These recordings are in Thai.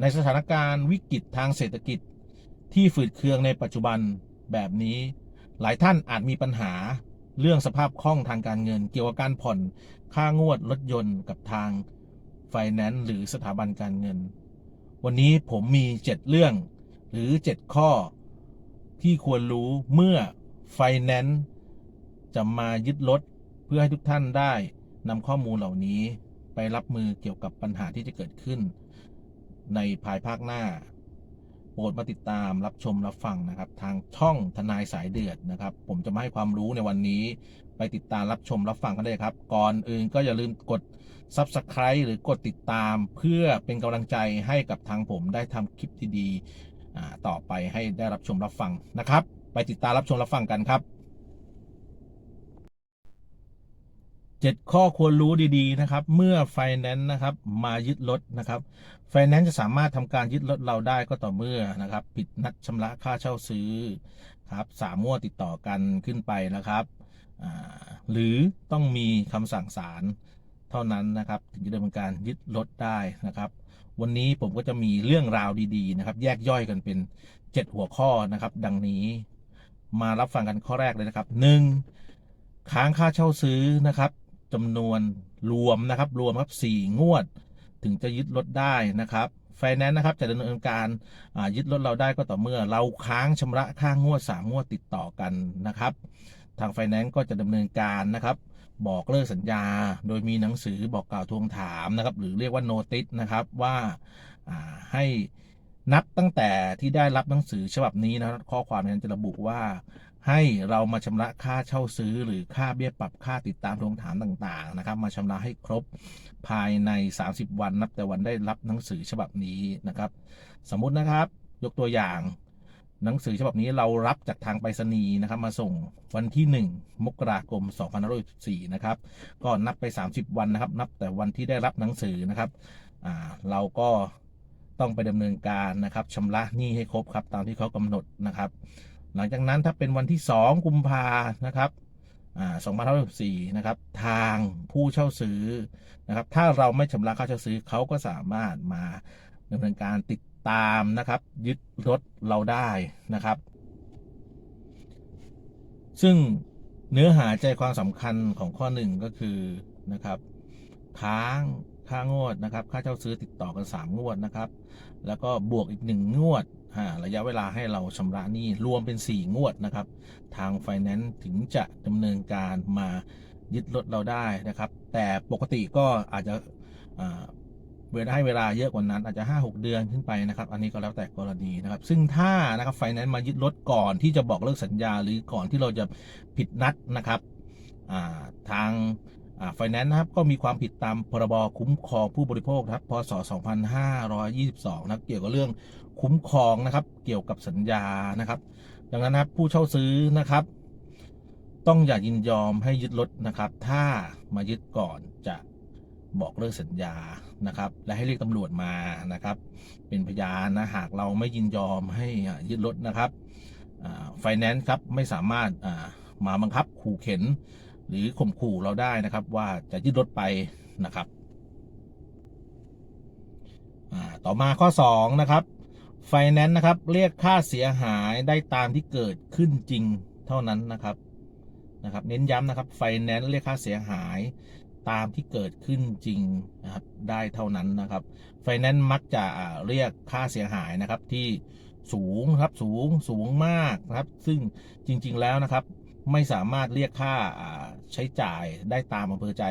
ในสถานการณ์วิกฤตทางเศรษฐกิจที่ฝืดเคืองในปัจจุบันแบบนี้ หลายท่านอาจมีปัญหาเรื่องสภาพคล่องทางการเงิน เกี่ยวกับการผ่อนค่างวดรถยนต์กับทางไฟแนนซ์หรือสถาบันการเงิน วันนี้ผมมี 7 เรื่อง หรือ 7 ข้อ ที่ควรรู้เมื่อไฟแนนซ์จะมายึดรถเพื่อให้ทุกท่านได้นำข้อมูลเหล่านี้ไปรับมือเกี่ยวกับปัญหาที่จะเกิดขึ้น ในภายภาคหน้า โปรดมาติดตามรับชมรับฟังนะครับ ทางช่องทนายสายเดือดนะครับ ผมจะมาให้ความรู้ในวันนี้ ไปติดตามรับชมรับฟังกันได้ครับ ก่อนอื่นก็อย่าลืมกด Subscribe หรือกดติดตามเพื่อเป็นกำลังใจให้กับทางผมได้ทำคลิปดีๆต่อไปให้ได้รับชมรับฟังนะครับ ไปติดตามรับชมรับฟังกันครับ เจ็ดข้อควรรู้ดีๆนะครับ เมื่อไฟแนนซ์นะครับมายึดรถนะครับไฟแนนซ์จะสามารถทำการยึดรถเราได้ก็ต่อเมื่อนะครับปิดนัดชำระค่าเช่าซื้อครับสามงวดติดต่อกันขึ้นไปนะครับหรือต้องมีคำสั่งศาลเท่านั้นนะครับถึงจะดำเนินการยึดรถได้นะครับ วันนี้ผมก็จะมีเรื่องราวดีๆนะครับ แยกย่อยกันเป็น 7 หัวข้อนะครับ ดังนี้มารับฟังกันข้อแรกเลยนะครับ 1. ค้างค่าเช่าซื้อนะครับ จำนวนรวมนะครับ รวมครับ4งวด ถึงจะยึดรถได้นะครับไฟแนนซ์นะครับจะดำเนินการยึดรถเราได้ก็ต่อเมื่อ เราค้างชำระค่างงวด3งวดติดต่อกันนะครับ ทางไฟแนนซ์ก็จะดำเนินการนะครับ บอกเลิกสัญญา โดยมีหนังสือบอกกล่าวทวงถามนะครับ หรือเรียกว่าโนติสนะครับว่าาให้นับตั้งแต่ที่ได้รับหนังสือฉบับนี้นะข้อความนั้นจะระบุว่า ให้เรามาชำระค่าเช่าซื้อ หรือค่าเบี้ยปรับค่าติดตามทวงถามต่างๆนะครับ มาชำระให้ครบภายใน 30 วันนับแต่วันได้รับหนังสือฉบับนี้นะครับ สมมุตินะครับยกตัวอย่างหนังสือฉบับนี้เรารับจากทางไปรษณีย์นะครับ มาส่งวันที่ 1 มกราคม2564นะครับ ก็นับไป 30 วันนะครับ นับแต่วันที่ได้รับหนังสือนะครับเราก็ต้องไปดำเนินการนะครับชำระหนี้ให้ครบครับ ตามที่เขากำหนดนะครับ หลังจากนั้นถ้าเป็นวันที่ 2 กุมภานะครับอ่า2564นะครับ ทางผู้เช่าซื้อนะครับ ถ้าเราไม่ชำระค่าเช่าซื้อเขาก็สามารถมาดำเนินการติดตามนะครับ ยึดรถเราได้นะครับ ซึ่งเนื้อหาใจความสำคัญของข้อหนึ่งก็คือนะครับ ค้างค่างวดนะครับ ค่าเช่าซื้อติดต่อกัน 3 งวดนะครับ แล้วก็บวกอีก 1 งวด ระยะเวลาให้เราชำระหนี้รวมเป็น 4 งวดนะครับ ทางไฟแนนซ์ถึงจะดำเนินการมายึดรถเราได้นะครับ แต่ปกติก็อาจจะเวลาให้เวลาเยอะกว่านั้นอาจจะ 5-6 เดือนขึ้นไปนะครับ อันนี้ก็แล้วแต่กรณีนะครับ ซึ่งถ้านะครับไฟแนนซ์มายึดรถก่อนที่จะบอกเลิกสัญญา หรือก่อนที่เราจะผิดนัดนะครับาทางไฟแนนซ์นะครับก็มีความผิดตามพรบคุ้มครองผู้บริโภคครับพศ 2522นะครับเกี่ยวกับเรื่อง คุ้มครองนะครับ เกี่ยวกับสัญญานะครับ ดังนั้นนะครับผู้เช่าซื้อนะครับ ต้องอย่ายินยอมให้ยึดรถนะครับ ถ้ามายึดก่อนจะบอกเลิกสัญญานะครับ และให้เรียกตำรวจมานะครับ เป็นพยานนะหากเราไม่ยินยอมให้ยึดรถนะครับไฟแนนซ์ครับไม่สามารถมาบังคับขู่เข็น หรือข่มขู่เราได้นะครับ ว่าจะยึดรถไปนะครับต่อมาข้อ 2 นะครับ ไฟแนนซ์นะครับ เรียกค่าเสียหายได้ตามที่เกิดขึ้นจริงเท่านั้นนะครับนะครับ เน้นย้ำนะครับไฟแนนซ์เรียกค่าเสียหายตามที่เกิดขึ้นจริงนะครับได้เท่านั้นนะครับไฟแนนซ์มักจะเรียกค่าเสียหายนะครับที่สูงครับสูงสูงมากนะครับ ซึ่งจริง ๆแล้วนะครับ ไม่สามารถเรียกค่าใช้จ่ายได้ตามอำเภอใจ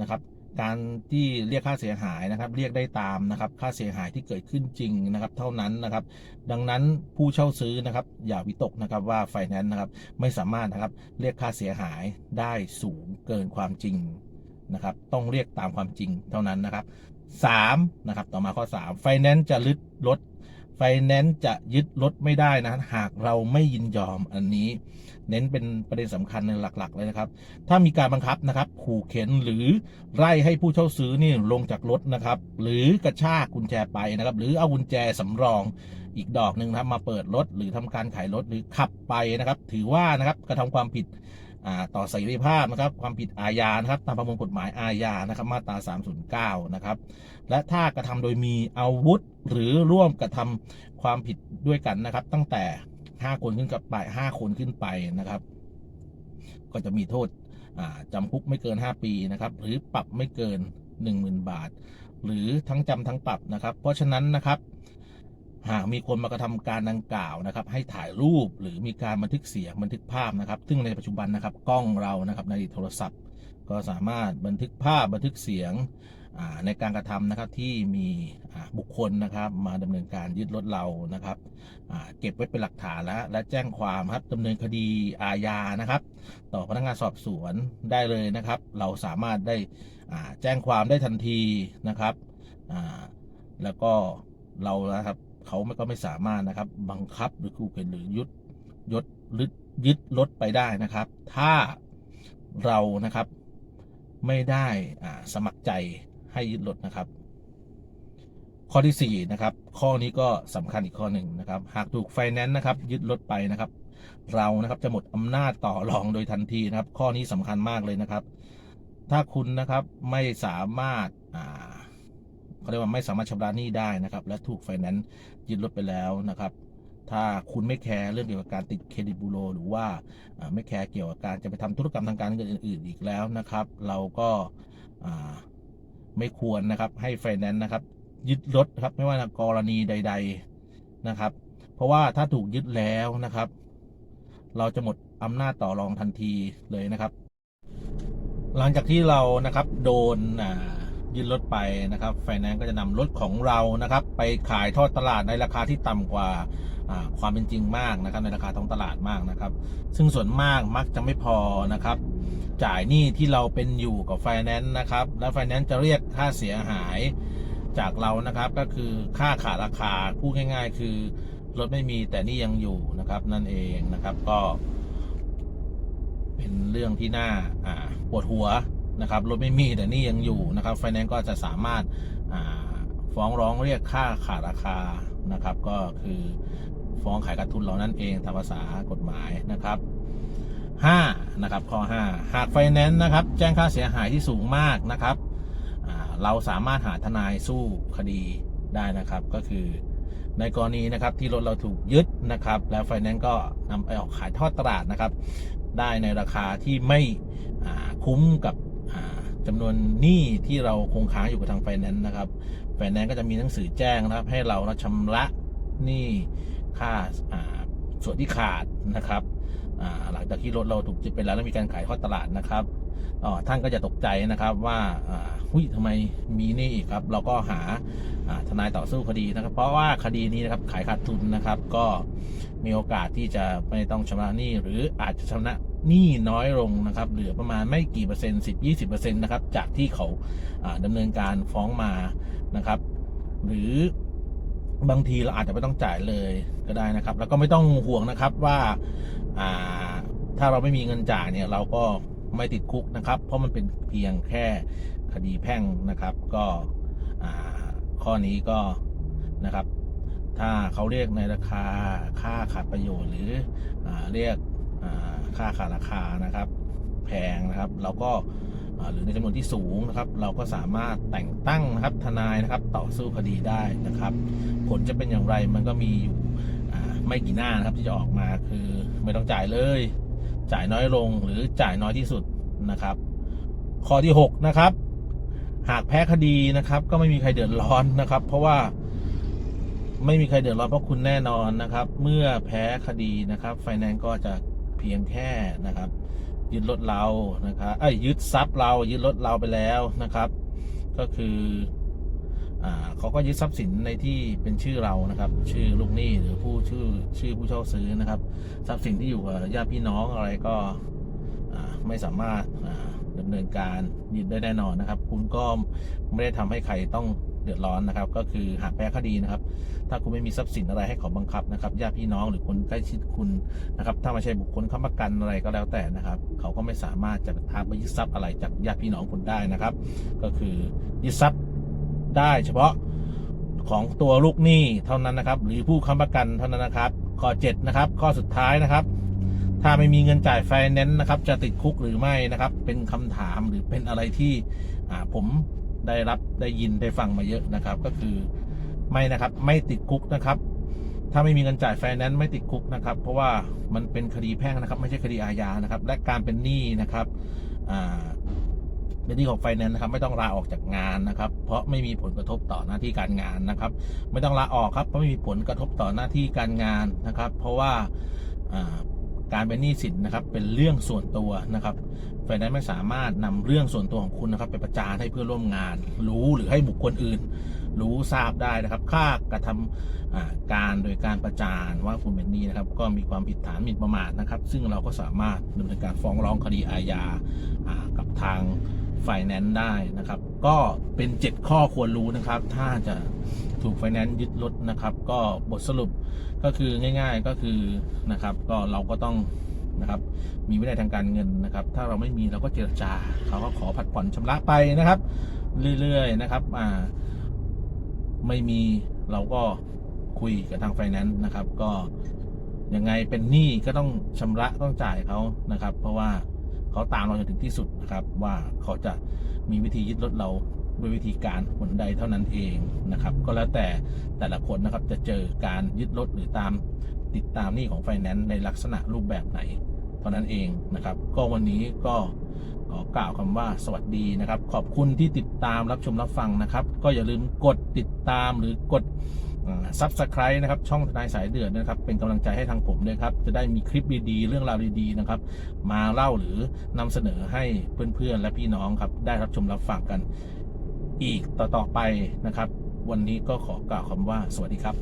นะครับ การที่เรียกค่าเสียหายนะครับ เรียกได้ตามนะครับ ค่าเสียหายที่เกิดขึ้นจริงนะครับ เท่านั้นนะครับ ดังนั้นผู้เช่าซื้อนะครับ อย่าวิตกนะครับว่าไฟแนนซ์นะครับไม่สามารถนะครับเรียกค่าเสียหายได้สูงเกินความจริงนะครับ ต้องเรียกตามความจริงเท่านั้นนะครับ3นะครับ ต่อมาข้อ 3 ไฟแนนซ์จะลดลด ฟแนนซ์จะยึดรถไม่ได้นะ หากเราไม่ยินยอมอันนี้ เน้นเป็นประเด็นสำคัญในหลัก ๆ เลยนะครับ ถ้ามีการบังคับนะครับ ขู่เข็นหรือไล่ให้ผู้เช่าซื้อนี่ลงจากรถนะครับ หรือกระชากกุญแจไปนะครับ หรือเอากุญแจสำรองอีกดอกหนึ่งนะครับมาเปิดรถหรือทำการขายรถหรือขับไปนะครับ ถือว่านะครับกระทำความผิด ต่อเสรีภาพนะครับความผิดอาญานะครับตามประมวลกฎหมายอาญานะครับมาตรา 309 นะครับและถ้ากระทำโดยมีอาวุธหรือร่วมกระทำความผิดด้วยกันนะครับ ตั้งแต่ 5 คนขึ้นกับไป 5 คนขึ้นไปนะครับ ก็จะมีโทษอ่าจำคุกไม่เกิน 5 ปีนะครับหรือปรับไม่เกิน 10,000 บาท หรือทั้งจำทั้งปรับนะครับ เพราะฉะนั้นนะครับ หากมีคนมากระทำการดังกล่าวนะครับ ให้ถ่ายรูปหรือมีการบันทึกเสียงบันทึกภาพนะครับ ซึ่งในปัจจุบันนะครับกล้องเรานะครับในโทรศัพท์ ก็สามารถบันทึกภาพบันทึกเสียงในการกระทำนะครับที่มีบุคคลนะครับ มาดำเนินการยึดรถเรานะครับเก็บไว้เป็นหลักฐานแล้วและแจ้งความครับดำเนินคดีอาญานะครับ ต่อพนักงานสอบสวนได้เลยนะครับ เราสามารถได้แจ้งความได้ทันทีนะครับแล้วก็เรานะครับ เขาไม่ก็ไม่สามารถนะครับ บังคับหรือขู่เข็นหรือยุดยดหรือยึดรถไปได้นะครับ ถ้าเรานะครับ ไม่ได้สมัครใจให้ยึดรถนะครับ ข้อที่4นะครับ ข้อนี้ก็สำคัญอีกข้อหนึ่งนะครับ หากถูกไฟแนนซ์นะครับ ยึดรถไปนะครับ เรานะครับจะหมดอำนาจต่อรองโดยทันทีนะครับ ข้อนี้สำคัญมากเลยนะครับ ถ้าคุณนะครับไม่สามารถอ่า เขาเรียกว่าไม่สามารถชำระหนี้ได้นะครับ และถูกไฟแนนซ์ยึดรถไปแล้วนะครับ ถ้าคุณไม่แคร์เรื่องเกี่ยวกับการติดเครดิตบูโรหรือว่าไม่แคร์เกี่ยวกับการจะไปทำธุรกรรมทางการเงินอื่น ๆ อีกแล้วนะครับ เราก็ไม่ควรนะครับให้ไฟแนนซ์นะครับ ยึดรถครับไม่ว่ากรณีใด ๆนะครับ เพราะว่าถ้าถูกยึดแล้วนะครับ เราจะหมดอำนาจต่อรองทันทีเลยนะครับ หลังจากที่เรานะครับโดนอ่า ยึดรถไปนะครับไฟแนนซ์ก็จะนำรถของเรานะครับ ไปขายทอดตลาดในราคาที่ต่ำกว่าความเป็นจริงมากนะครับ ในราคาท้องตลาดมากนะครับ ซึ่งส่วนมากมักจะไม่พอนะครับ จ่ายหนี้ที่เราเป็นอยู่กับไฟแนนซ์นะครับ และไฟแนนซ์จะเรียกค่าเสียหายจากเรานะครับ ก็คือค่าขาดราคาพูดง่าย ๆ คือรถไม่มีแต่นี่ยังอยู่นะครับ นั่นเองนะครับก็ เป็นเรื่องที่น่าปวดหัว นะครับรถไม่มีแต่นี่ยังอยู่นะครับไฟแนนซ์ก็จะสามารถาฟ้องร้องเรียกค่าขาดราคานะครับ ก็คือฟ้องขายขาดทุนเรานั่นเองตามภาษากฎหมายนะครับ5นะครับข้อ 5 หากไฟแนนซ์นะครับ แจ้งค่าเสียหายที่สูงมากนะครับเราสามารถหาทนายสู้คดีได้นะครับ ก็คือในกรณีนะครับที่รถเราถูกยึดนะครับ แล้วไฟแนนซ์ก็นำไปออกขายทอดตลาดนะครับ ได้ในราคาที่ไม่คุ้มกับ อ่าจำนวนหนี้ที่เราคงค้างอยู่กับทางไฟแนนซ์นะครับไฟแนนซ์ก็จะมีหนังสือแจ้งนะครับ ให้เราชำระหนี้ค่าส่วนที่ขาดนะครับหลังจากที่รถเราถูกยึดไปแล้วแล้วมีการขายทอดตลาดนะครับท่านก็จะตกใจนะครับว่าหุยทำไมมีหนี้อีกครับ เราก็หาอ่าทนายต่อสู้คดีนะครับ เพราะว่าคดีนี้นะครับขายขาดทุนนะครับ ก็มีโอกาสที่จะไม่ต้องชำระหนี้หรืออาจจะชำระ หนี้น้อยลงนะครับ เหลือประมาณไม่กี่เปอร์เซ็นต์สิบยี่สิบเปอร์เซ็นต์นะครับ จากที่เขาอ่าดำเนินการฟ้องมานะครับ หรือบางทีเราอาจจะไม่ต้องจ่ายเลยก็ได้นะครับ แล้วก็ไม่ต้องห่วงนะครับว่าถ้าเราไม่มีเงินจ่ายเนี่ย เราก็ไม่ติดคุกนะครับ เพราะมันเป็นเพียงแค่คดีแพ่งนะครับ ก็ข้อนี้ก็นะครับ ถ้าเขาเรียกในราคาค่าขาดประโยชน์หรืออเรียก ค่าขาดราคานะครับ แพงนะครับ เราก็หรือในจำนวนที่สูงนะครับ เราก็สามารถแต่งตั้งนะครับทนายนะครับต่อสู้คดีได้นะครับ ผลจะเป็นอย่างไรมันก็มีอยู่ไม่กี่หน้านะครับที่จะออกมาคือไม่ต้องจ่ายเลย จ่ายน้อยลงหรือจ่ายน้อยที่สุดนะครับ ข้อที่ 6 นะครับ หากแพ้คดีนะครับ ก็ไม่มีใครเดือดร้อนนะครับ เพราะว่าไม่มีใครเดือดร้อนเพราะคุณแน่นอนนะครับ เมื่อแพ้คดีนะครับ ไฟแนนซ์ก็จะ เพียงแค่นะครับ ยึดรถเรานะครับไอ้ยึดทรัพย์เรายึดรถเราไปแล้วนะครับ ก็คืออ่าเขาก็ยึดทรัพย์สินในที่เป็นชื่อเรานะครับ ชื่อลูกหนี้หรือผู้ชื่อชื่อผู้เช่าซื้อนะครับ ทรัพย์สินที่อยู่กับญาติพี่น้องอะไรก็อ่าไม่สามารถ อ่าดำเนินการยึดได้แน่นอนนะครับ คุณก็ไม่ได้ทำให้ใครต้องเดือดร้อนนะครับ ก็คือหากแพ้คดีนะครับ ถ้าคุณไม่มีทรัพย์สินอะไรให้เขาบังคับนะครับญาติพี่น้องหรือคนใกล้ชิดคุณนะครับ ถ้าไม่ใช่บุคคลค้ำประกันอะไรก็แล้วแต่นะครับ เขาก็ไม่สามารถจะทำไปยึดทรัพย์อะไรจากญาติพี่น้องคุณได้นะครับ ก็คือยึดทรัพย์ได้เฉพาะของตัวลูกหนี้เท่านั้นนะครับ หรือผู้ค้ำประกันเท่านั้นนะครับ ข้อ 7 นะครับ ข้อสุดท้ายนะครับ ถ้าไม่มีเงินจ่ายไฟแนนซ์นะครับ จะติดคุกหรือไม่นะครับ เป็นคำถามหรือเป็นอะไรที่ผมได้รับได้ยินได้ฟังมาเยอะนะครับ ก็คือไม่นะครับไม่ติดคุกนะครับ ถ้าไม่มีเงินจ่ายไฟแนนซ์ไม่ติดคุกนะครับ เพราะว่ามันเป็นคดีแพ่งนะครับ ไม่ใช่คดีอาญานะครับ และการเป็นหนี้นะครับเป็นหนี้ของไฟแนนซ์นะครับ ไม่ต้องลาออกจากงานนะครับ เพราะไม่มีผลกระทบต่อหน้าที่การงานนะครับ ไม่ต้องลาออกครับเพราะไม่มีผลกระทบต่อหน้าที่การงานนะครับ เพราะว่า การเป็นหนี้สินนะครับเป็นเรื่องส่วนตัวนะครับไฟแนนซ์ไม่สามารถนำเรื่องส่วนตัวของคุณนะครับไปประจานให้เพื่อนร่วมงาน รู้หรือให้บุคคลอื่น รู้ทราบได้นะครับค่ากระทำอ่าการโดยการประจานว่าคุณเป็นหนี้นะครับ ก็มีความผิดฐานหมิ่นประมาทนะครับ ซึ่งเราก็สามารถดำเนินการฟ้องร้องคดีอาญาอ่ากับทางไฟแนนซ์ได้นะครับ ก็เป็น 7 ข้อควรรู้นะครับ ถ้าจะถูกไฟแนนซ์ยึดรถนะครับ ก็บทสรุปก็คือง่ายๆก็คือนะครับ ก็เราก็ต้องนะครับ มีวินัยทางการเงินนะครับ ถ้าเราไม่มีเราก็เจรจาเขาก็ขอผัดผ่อนชำระไปนะครับ เรื่อยๆนะครับอ่าไม่มีเราก็คุยกับทางไฟแนนซ์นะครับ ก็ยังไงเป็นหนี้ก็ต้องชำระต้องจ่ายเขานะครับ เพราะว่า เขาตามเราจนถึงที่สุดนะครับ ว่าเขาจะมีวิธียึดรถเราด้วยวิธีการหนใดเท่านั้นเองนะครับ ก็แล้วแต่แต่ละคนนะครับจะเจอการยึดรถหรือตามติดตามหนี้ของไฟแนนซ์ในลักษณะรูปแบบไหนเท่านั้นเองนะครับ ก็วันนี้ก็ขอกล่าวคำว่าสวัสดีนะครับ ขอบคุณที่ติดตามรับชมรับฟังนะครับ ก็อย่าลืมกดติดตามหรือกด ซับสไครต์นะครับ ช่องทนายสายเดือดนะครับ เป็นกำลังใจให้ทางผมด้วยครับ จะได้มีคลิปดีๆ เรื่องราวดีๆนะครับ มาเล่าหรือนำเสนอให้เพื่อนๆ และพี่น้องครับ ได้รับชมรับฟังกัน อีกต่อๆไปนะครับ วันนี้ก็ขอกล่าวคำว่าสวัสดีครับ